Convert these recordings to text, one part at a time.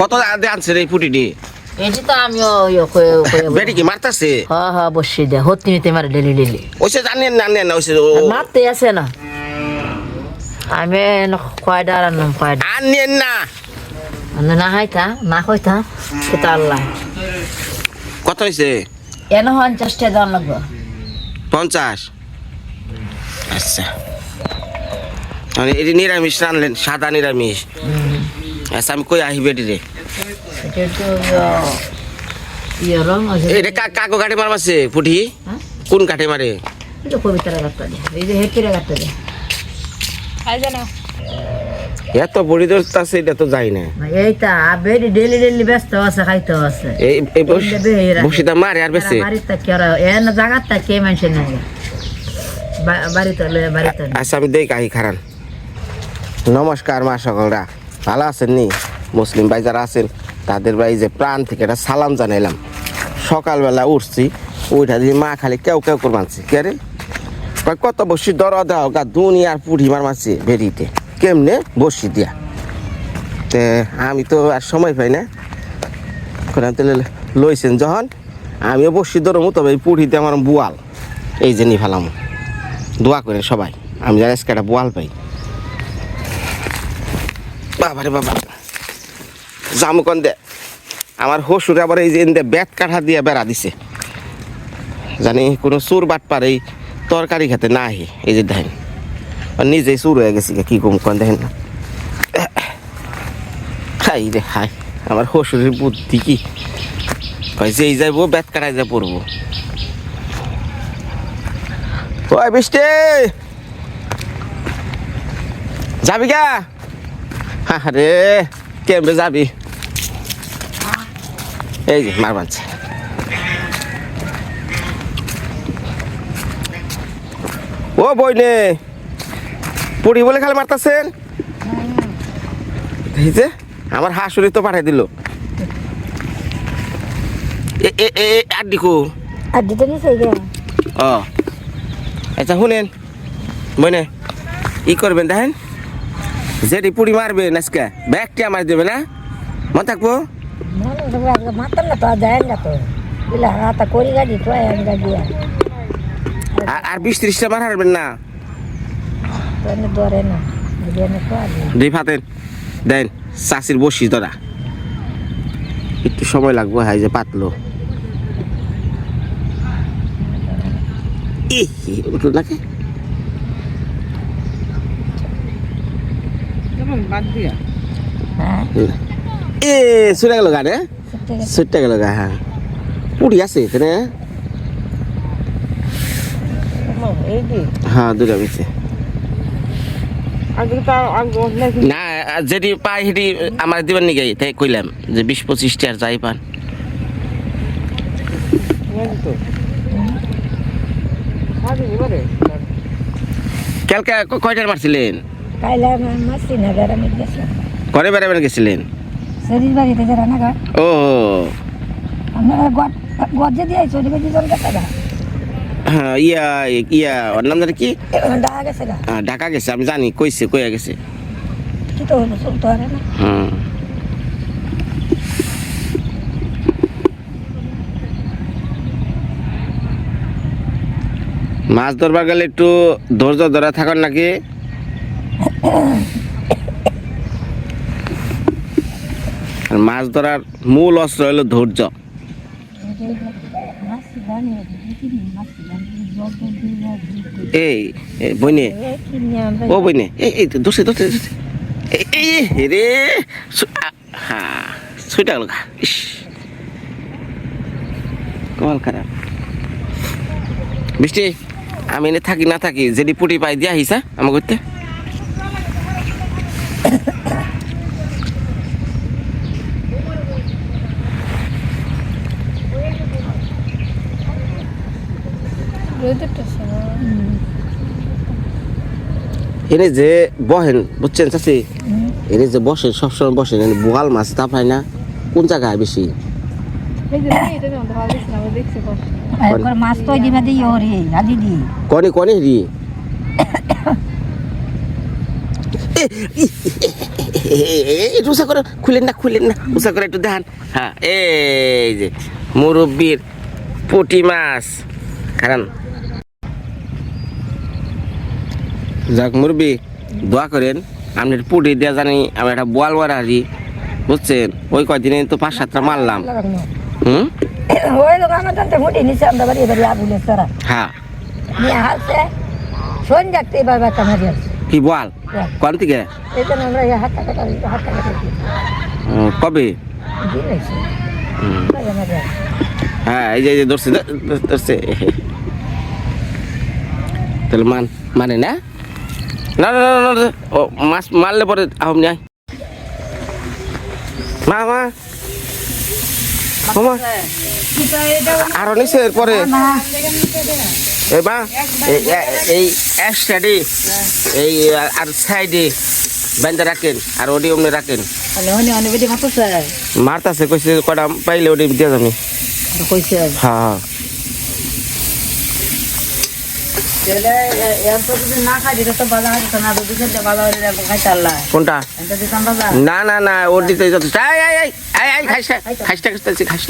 কত দে আনছে রে পুটিটি এটি তো আমিও কয়ে কয়ে বেটি কি মারতাছে? হ্যাঁ হ্যাঁ বসে দে হতি নিতে মারে ডেলি ডেলি ওইসে জানেন না না ওইসে মারতে আছে না আমি কয়ডা রান্নাম কয়ডা আনেন না। না হাইতা না কইতা সেটা আল্লাহ কত হয়েছে এন পঞ্চাশটা দাম লাগবে। পঞ্চাশ। আচ্ছা। মানে এটি নিরামিষ রানলেন সাদা নিরামিষ। আচ্ছা আমি কই আহি বেটি রে এটা রং এটা কা- কাকো কাঠে মারমাছে পুটি হ্যাঁ? কোন কাঠে মারে? এত বড়ি ধরতাছে এটা তো যাই না। এইটা বেডি ডেলি ডেলি ব্যস্ত আছে খাইতে আছে। এই। বসিটা মারে আর বেশি। বাড়িতে কি আর এন জায়গাটা কে মানুষ নাই বাড়িতে বাড়িতে আচ্ছা আমি দেই কাহি খারান। নমস্কার মা সকলরা। ভালো আছেন নি? মুসলিম ভাই যারা আছেন, তাদের ভাই যে প্রাণ থেকে একটা সালাম জানাইলাম। সকালবেলা উঠছি ওইটা দিয়ে মা খালি কেউ কেউ করে মানছি কে রে? কত বসি দর দাও গা, দুনিয়ার পুঠি মার মারছি বেরিতে। কেমনে বসি দিয়া? তে আমি তো আর সময় পাই না। তেলে লইছেন যখন, আমিও বসি ধরমু, তবে এই পুঠিতে আমার বোয়াল। এই যে নি ফেলাম দোয়া করে সবাই, আমি যেন আজকে একটা বোয়াল পাই। বাবারে বাবা জামুকন দে। আমার হসুর আবার এই যে এনদে বেত কাঠা দিয়ে বেড়া দিছে। জানি কোনো চুর বাট পারে, এই তরকারি খেতে না আহি এই যে দেখেন। নিজেই চুর হয়ে গেছি, কি কম কন দেখেন হাই রে হাই, আমার হসুরের বুদ্ধি কি? কয় যেই যাইবো, বেত কাটাই যা পড়ব। ওই বৃষ্টি! যাবি গা আরে কেমবে যাবি? এই যে মার বানছে ও বই নে পড়ি বলে খালি মারতাছেন? এই যে আমার হাসুরি তো পাঠাই দিল। এ এ এ এ, আর দিকু আর দিতে ও। আচ্ছা শুনেন। বনে ই করবেন দেখেন। যেটি পুড়ি মারবেন আজকে ব্যাগটি আমার দেবে না? মন থাকব? মাতাল না তো দেয় না তো। হাতা করি গাড়ি তো আর- আর বিশ ত্রিশটা মার হারবেন না? ধরে দুই ফাতেন দেন চাষির বসি তোরা একটু সময় লাগবো হাই যে পাতলো। ই উঠল নাকি হ্যাঁ এ ছুটে গেল গানে ছুটে গেল গা হ্যাঁ। পুড়ি আছে এখানে। হ্যাঁ দুটা মিশে না যেটি পাই সেটি আমার দিবেন নাকি? তাই কইলাম যে বিশ পঁচিশটি আর যাই পান। কালকে কয়টার মারছিলেন? কাইলা মাসি না বেড়া মিট করে বেড়াবেন গেছিলেন? শরীর বাড়িতে যারা না ও আপনারা গেছে হ্যাঁ ইয়া ইয়া ওর নাম কি? ডাকা গেছে ঢাকা গেছে আমি জানি কইছে কইয়া গেছে। কি তো হলো চলতে পারে না। হুম। মাছ ধরবার গেলে একটু ধৈর্য ধরে থাকার নাকি? আর মাছ ধরার মূল অস্ত্র হলো ধৈর্য। এই বইনে ও বইনে এই এই দোষে দোষে দোষে এই এই এই, রে সু- আ, হ্যাঁ গেল ইস। খারাপ। বৃষ্টি আমি এনে থাকি না থাকি যেটি পুটি পাই দিয়া আহিছা আমার করতে এনে যে বহেন বুঝছেন চাষি এনে যে বসেন সবসময় বসেন বোয়াল মাছ তা পায় না। কোন জায়গায় বেশি? কনে কনে রি একটু করে খুলেন না খুলেন না। উঁচা করে একটু দেখান। হ্যাঁ এই যে মুরব্বির পুটি মাছ। কারণ যাক মুরবি দোয়া করেন আপনি পুটি দেওয়া জানি আমি একটা বোয়াল মারি বুঝছেন? ওই কয়দিনে তো পাঁচ সাতটা মারলাম। হুম? ওই লোক আমার জানতে মুটি নিচে আমরা বাড়ি বাড়ি আবুলে সারা। হ্যাঁ। নিয়ে হাসছে শোন যাচ্ছে এবার বাচ্চা মারি আসছে কি বোয়াল? কোন থেকে কবে? হ্যাঁ এই যে ধরছে। তাহলে মান মানে না? না না না, না ও মাছ মারলে পরে আহম নাই মা মা। মা। আরও নিছে এরপরে। এই মা এই- এই- এই আর সাইডে বেঁধে রাখেন আর ওডি অমনি রাখেন। মারতাছে। কইছে কটা পাইলে ওডি দিয়ে যাবি। কইছে। হ্যাঁ হ্যাঁ তাহলে এর তো যদি না খাই দিতে তো বাজার হাতে না দুধ খেতে বাজার হাতে খাইতে আল্লাহ কোনটা এটা না না না ওর দিতে খাইস না খাইস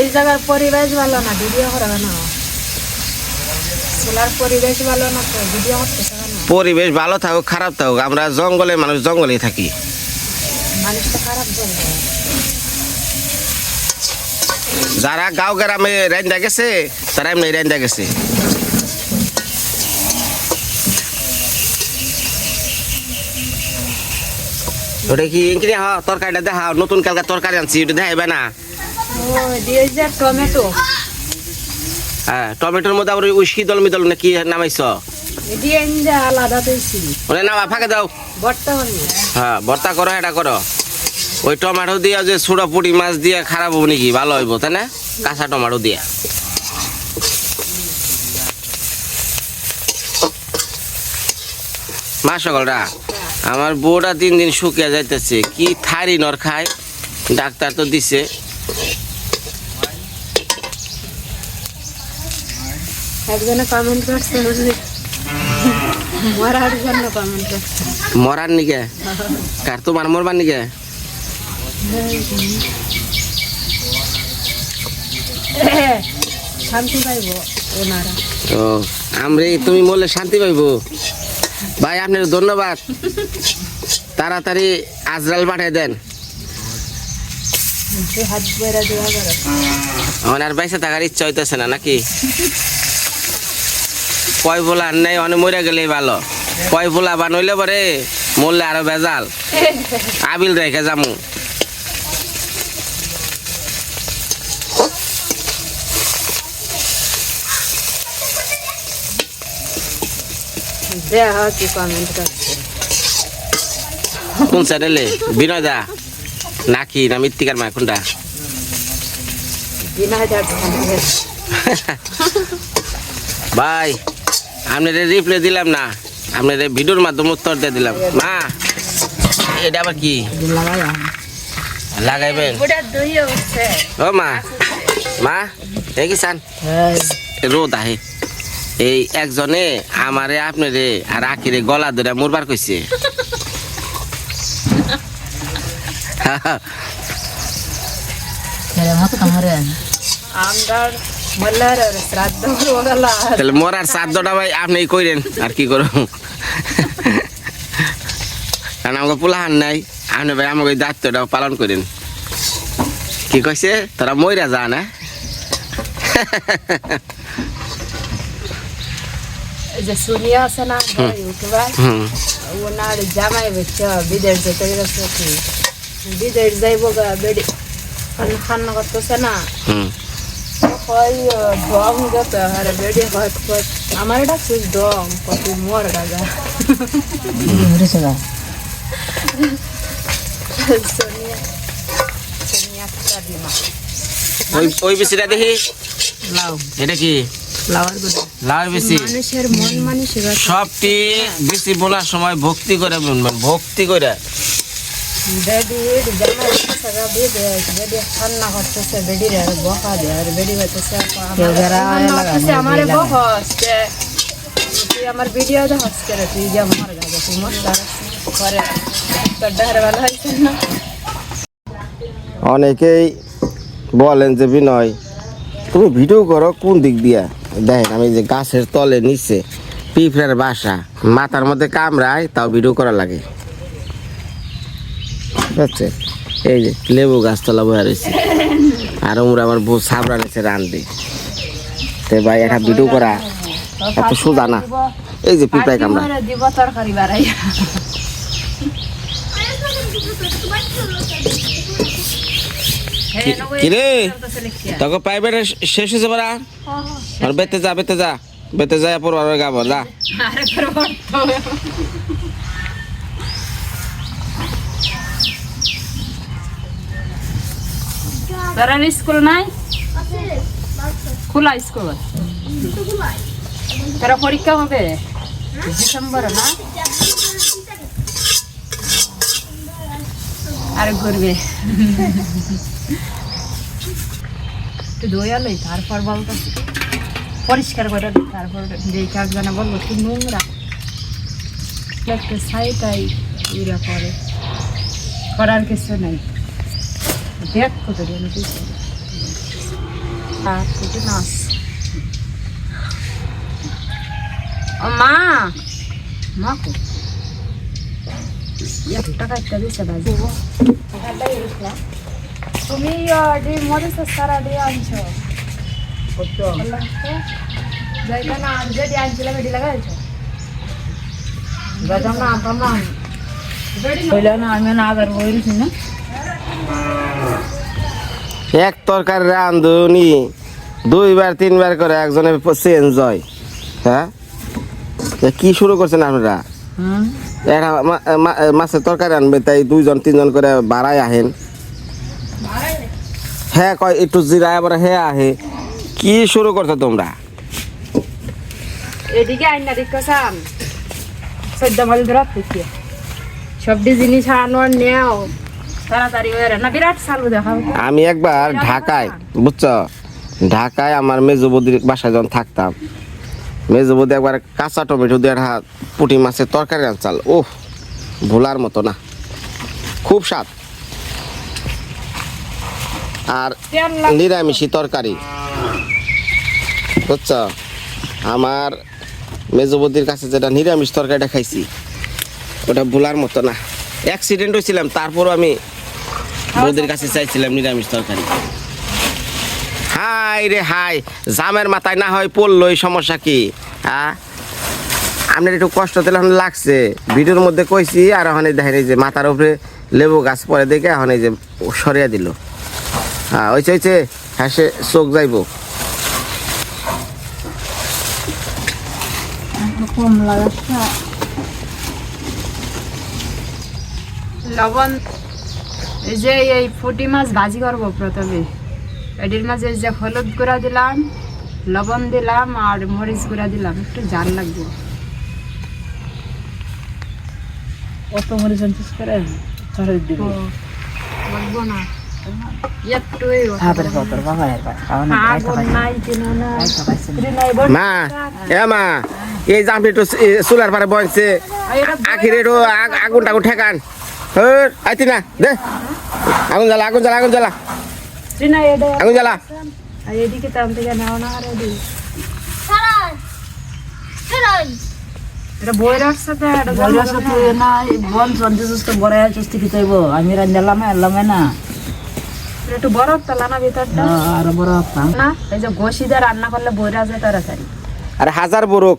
এই জায়গার পরিবেশ ভালো না ভিডিও করা না। পরিবেশ ভালো না ভিডিও পরিবেশ ভালো থাকুক খারাপ থাকুক আমরা জঙ্গলে মানুষ জঙ্গলেই থাকি। মানুষটা খারাপ বলবে যারা গাঁও গ্রামে রেন্দা গেছে তারা এমনি রেন্দা গেছে। ওটা কি ইনকিনি হ তরকারিটা দেখা নতুন কালকে তরকারি আনছি ওটা দেখাইবে না। টমেটো। হ্যাঁ টমেটোর মধ্যে আবার ওই শীতল মিদল নাকি নামাইছ? ওটা নামা ফাঁকে দাও। বর্তমানে হ্যাঁ ভর্তা করো এটা করো। ওই টমেটো দিয়া যে পুটি মাছ দিয়া খারাপ হব নাকি? ভালো হইব তাই না? কাঁচা টমেটো দিয়া। মা সকলরা আমার বউটা তিন দিন শুকিয়ে যাইতেছে কি থারি নর খায়? ডাক্তার তো দিছে। একজনে কমেন্ট করছে বুঝলি মরার জন্য কমেন্ট করছে। মরার নিকে? কার তোমার মরবার নিকে? শান্তি পাইব ওনারা। ও আমরে তুমি বললে শান্তি পাইবো। ভাই আপনার ধন্যবাদ। তাড়াতাড়ি আজরাল পাঠিয়ে দেন। যাবে আর পয়সা থাকার ইচ্ছা হইতেছে না নাকি? কয় বলা আর নাই অনেক মরে গেলেই ভালো। কয় বলা বা নইলে পরে মরলে আরও বেজাল আবিল রেখে যামু। দেহ কি কমেন্ট করছে কোন চ্যানেলে বিনয় দা নাকি না মৃত্তিকার মা? কোনটা? ভাই আপনাদের রিপ্লাই দিলাম না। আপনাদের ভিডিওর মাধ্যমে উত্তর দিয়ে দিলাম। মা এটা আবার কি? লাগাইবেন? হচ্ছে ও মা মা এই কি চান রোদ আহে। এই একজনে আমারে আপনারে আর আখিরে গলা ধরে মরবার কইছে। তাহলে মরার সাধ্যটা ভাই আপনি কইরেন আর কি করো কারণ আমাকে পোলাহান নাই আপনি ভাই আমাকে দায়িত্বটা পালন করেন। কি কইছে? তোরা মইরা যা না? যে সুনিয়া আছে না ইউটিউবার ওনার জামাই বেচ্ছে বিদেশ যেতে গেছে কি বিদেশ যাইব বেড়ি খান্না করতেছে না। হয় ডং গেছে আর বেড়ি হয় আমার এটা খুব ডং কত মোর গাগা সোনিয়া সোনিয়া কাদিমা ওই ওই বেশিটা দেখি। এটা কি? বেশি। মন সবটি বেশি বোনার সময় ভক্তি করে বুনবেন ভক্তি করে। রে তুই যে গাছে তুই মস্ত তোর ডাহারে ভালো হয়েছে না। অনেকেই বলেন যে বিনয় তুমি ভিডিও করো কোন দিক দিয়া? দেখেন আমি যে গাছের তলে নিচে পিঁপড়ার বাসা মাথার মধ্যে কামড়ায় তাও ভিডিও করা লাগে। বুঝছে এই যে লেবু গাছতলা বয়ে রয়েছে। আর ওমরা আমার বউ সাবরা নিচে রান্ধে তে ভাই একটা ভিডিও করা এত সোজা না। এই যে পিঁপড়ায় কামড়া দিব তরকারি বাড়াই কিরে? তোকে প্রাইভেট শেষ হয়েছে পারা আর বেতে যা বেতে যা। বেতে যা পর আর গাবর যা। তোরা স্কুল নাই? খোলা স্কুল। তোরা পরীক্ষা হবে? ডিসেম্বর না? আর ঘুরবে। একটু দয়ালই তারপর বলতো পরিষ্কার করে দে, তারপর যে কাজখানা বলব কি নোংরা। একটা সাইটাই ইরা করে। করার কিছু নেই। দেখ কত দিন দিছে। আর কিছু নাচ ও মা! মা কো? এক টাকা একটা দিছে বাজি। তুমি ডিম মরিচ সারা দিয়ে আনছো। কত যাইবা না যেটি আনছিলাম এটি লাগাইছো যাইতাম না আনতাম না। না? আমি না এক তরকারি রান্ধুনি দুইবার তিনবার করে একজনের চেঞ্জ হয়? হ্যাঁ কি শুরু করছেন আপনারা? মাছের তরকারি আনবে তাই দুইজন তিনজন করে বাড়াই আহেন। হ্যাঁ কয় একটু জিরায় আবার হ্যাঁ আহে। কি শুরু করছ তোমরা? এদিকে আইনা দেখতেছান সদ্য মাল ধরা থেকে সবটি জিনিস আনোয়ার নেও। তাড়াতাড়ি হয়ে না বিরাট সালু দেখাবো আমি একবার ঢাকায় বুঝছ? ঢাকায় আমার মেজবদির বাসায় যখন থাকতাম মেজবদি একবার কাঁচা টমেটো দিয়ে পুঁটি মাছের তরকারি আনচাল ওহ ভোলার মতো না। খুব স্বাদ। আর নিরামিষি তরকারি। বুঝছ? আমার মেজবদির কাছে যেটা নিরামিষ তরকারিটা খাইছি ওটা ভোলার মতো না। অ্যাক্সিডেন্ট হয়েছিলাম তারপরও আমি বৌদির কাছে চাইছিলাম নিরামিষ তরকারি। হাই রে হাই জামের মাথায় না হয় পড়ল এই সমস্যা কি? হ্যাঁ? আপনার একটু কষ্ট দিলে এখন লাগছে। ভিডিওর মধ্যে কইছি আর এখন এই দেখেন এই যে মাথার উপরে লেবু গাছ পরে দেখে এখন এই যে সরিয়ে দিল। হ্যাঁ ওইছে ওইছে হ্যাঁ চোখ যাইব। লবণ এই যে এই ফুটি মাছ ভাজি করব প্রথমে। এটির মাঝে এই যে হলুদ গুঁড়া দিলাম লবণ দিলাম আর মরিচ গুঁড়া দিলাম একটু জাল লাগবে। অত মরিচ করে? দিব। লাগবো না। না না না। মা এ মা এই জামটি একটু চুলার পারে বসছে আখিরে একটু আগুন টাগুন ঠেকান। হর, আইতি না দে। আগুন জ্বালা আগুন আগুন আগুন এদিকে না আর এদিকে। না। আমি এলাম না। এটা একটু বরফ তালা না ভিতরটা। আর বড় না। এই যে গোশিদা রান্না করলে বইরা যায় তাড়াতাড়ি। আরে হাজার বরুক।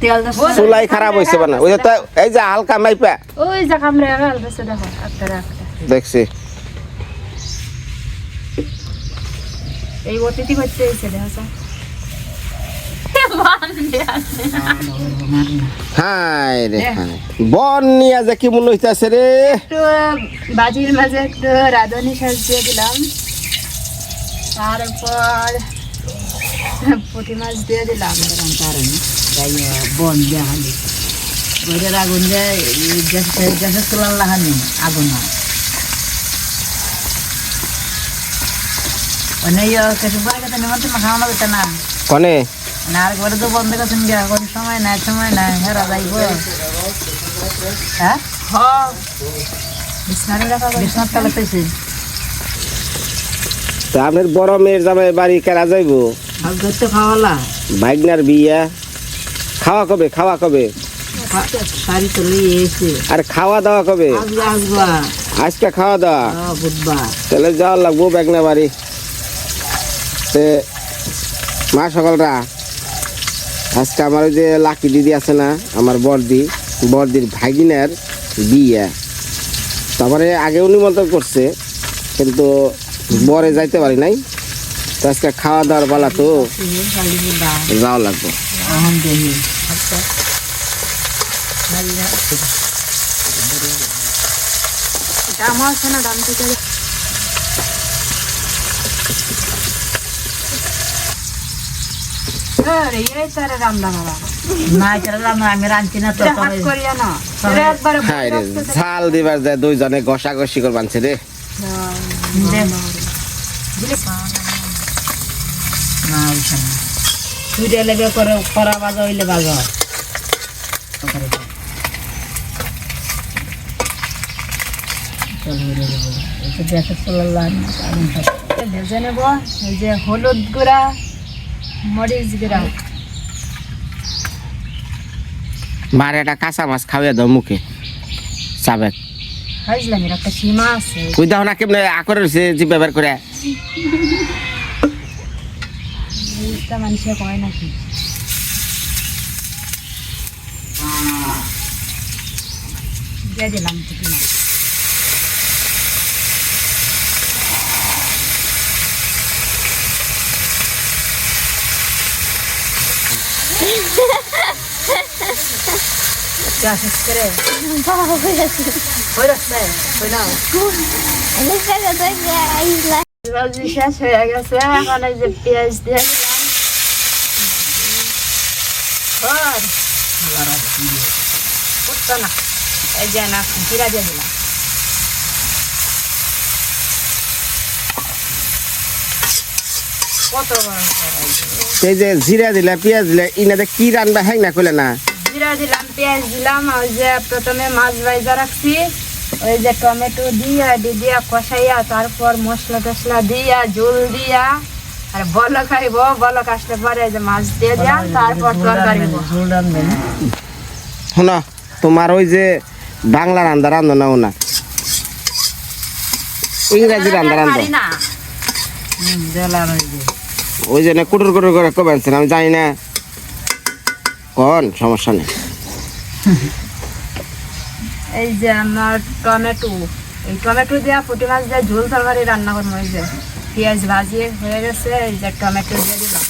তেল চুলাই খারাপ হয়েছে বানা ওই তো এই যে হালকা মাইপা। ওই যে কামড়ে গেল দেখো একটা একটা দেখছি। এই অতিথি এসে দেখো হাই রে বন নিয়ে যে কি মনে হইতাছে রে। একটু বাজির মাঝে একটু রাঁধুনি সাজ দিয়ে দিলাম। তারপর পুঁটি মাছ দিয়ে দিলাম। বন দেখালি বইটার আগুন যায় গ্যাসের চুলার লাগানি আগুন হয় মানে কেসু পরে কথা নেমতে মাখা আমার না কনে? না আর ঘরে তো বন্ধ করছেন গিয়া কোন সময় নাই সময় নাই হেরা যাইব। হ্যাঁ? হ্যাঁ। বিছনারে রাখা পেয়েছি তা আপনার বড় মেয়ের জামাই বাড়ি কেরা যাইব? খাওয়ালা? ভাগনার বিয়া। খাওয়া কবে? খাওয়া কবে? শাড়ি তো লিয়ে এসে আর খাওয়া দাওয়া কবে? আজকে আসবা। আজকে খাওয়া দাওয়া? হ্যাঁ, বুধবার। তাহলে যাওয়া লাগবো বেগনা বাড়ি। তে মা সকলরা। আজকে আমার ওই যে লাকি দিদি আছে না, আমার বর্দি বর্দির ভাগিনার বিয়ে। তারপরে আগেও নিমন্ত্রণ করছে, কিন্তু বরে যাইতে পারি নাই। তো আজকে খাওয়া দাওয়ার বেলা তো যাওয়া লাগবে। অহন দেখি দাম দাম থেকে আরে এই সারে রাম দাম বাবা না এটা রান্না আমি রাঁধছি না তো এটা হাত তবে করিয়া না এটা একবারে হ্যাঁ রে ঝাল দিবার যায় দুইজনে ঘষা ঘষি করে রে। দে। না ওইটা না তুই লেগে করে করা বাজা হইলে বাজা। ভেজে নেব এই যে হলুদ গুঁড়া। মরিচ মারে একটা কাঁচা মাছ খাওয়াই দাও মুখে। চাবে খাইছিলাম এর একটা সীমা আছে। দাও না কেমনে আকরে রয়েছে জিভ ব্যবহার করে। মানুষে কয় নাকি? দিয়ে দিলাম পুঁটি মাছ যা শেষ করে হয়ে রাখছে হয়ে নাও ভাজি শেষ হয়ে গেছে এখন এই যে পেঁয়াজ দিয়ে দিলাম ধর। উঠতো না এই যে না জিরা দিয়ে দিলাম কত বড় কড়াই। এই যে জিরা দিলে, পেঁয়াজ দিলে, ইনাতে কি রান্না হ্যাং না করলে না জিরা দিলাম পেঁয়াজ দিলাম ওই যে প্রথমে মাছ ভাজা রাখছি। ওই যে টমেটো দিয়া দি দিয়া কষাইয়া তারপর মশলা টসলা দিয়া জল দিয়া আর বলক খাইব বলক আসলে পরে যে মাছ দিয়ে দিয়া তারপর তরকারি। ঝোল তোমার ওই যে বাংলা রান্না রান্ধো না না? ইংরাজি রান্না রান্ধো। না। ওই জন্য কুটুর কুটুর করে কবেছেন আমি জানি না। কোন, সমস্যা নেই। এই যে আমার টমেটো। এই টমেটো দিয়া পুঁটি মাছ দিয়ে ঝোল তরকারি রান্না করব, এই যে। পেঁয়াজ ভাজিয়ে হয়ে গেছে, এই যে টমেটো দিয়ে দিলাম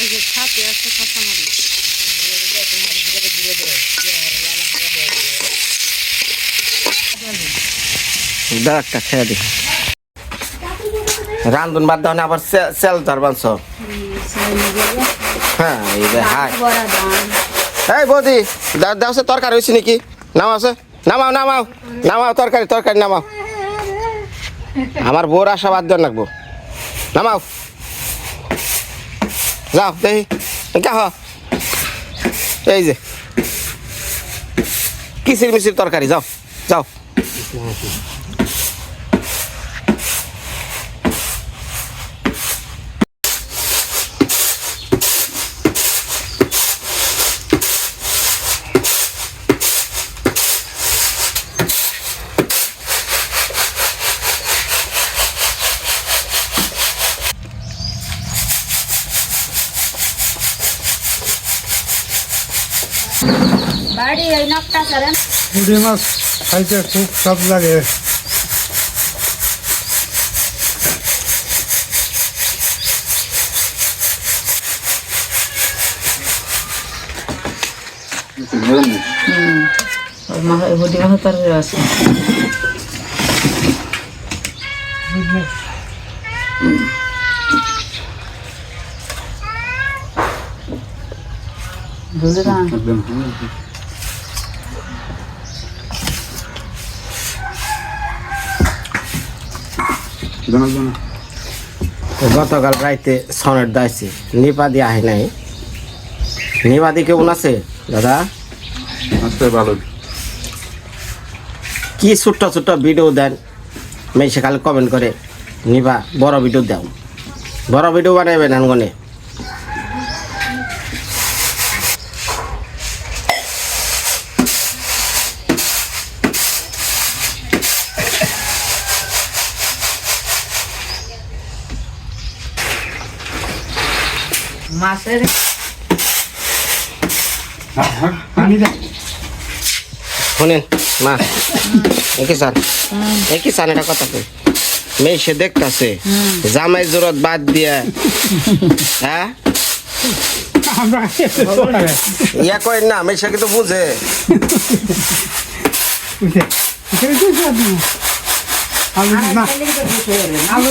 এই যে দি। রান্ধন বাদ দাও আবার সেল ধরবানছ হ্যাঁ এই যে, হাই। এই বৌদি দাও সে তরকারি হয়েছে নাকি? নামাও সে। নামাও নামাও। নামাও তরকারি তরকারি নামাও। আমার বউর আশা বাদ দেওয়ার লাগবো। নামাও। যাও, দেখি। কে হ এই যে। কিসির মিসির তরকারি? যাও যাও। বাড়ি এই নকটা করেন পুঁটি মাছ খাইতে খুব স্বাদ লাগে। ওই মাছ ওই বুটি মাছের আছে। বুঝলি না? তো গতকাল রাইতে সনের দাইছি। নিপাদি আহে নাই। নিপাদি কেমন আছে দাদা? আচ্ছা ভালো। কি ছোট্ট ছোট্ট ভিডিও দেন মেয়ে খালি কমেন্ট করে নিবা বড় ভিডিও দাও। বড় ভিডিও বানাইবেন আনগনে পানি দে। শোনেন মা একই সান একই সান এটা কথা কই? মেয়ে সে দেখতেছে জামাই জোরত বাদ দিয়ে। হ্যাঁ? আমরা ইয়া কই না মেয়ে কিন্তু বুঝে। আলু না। আলু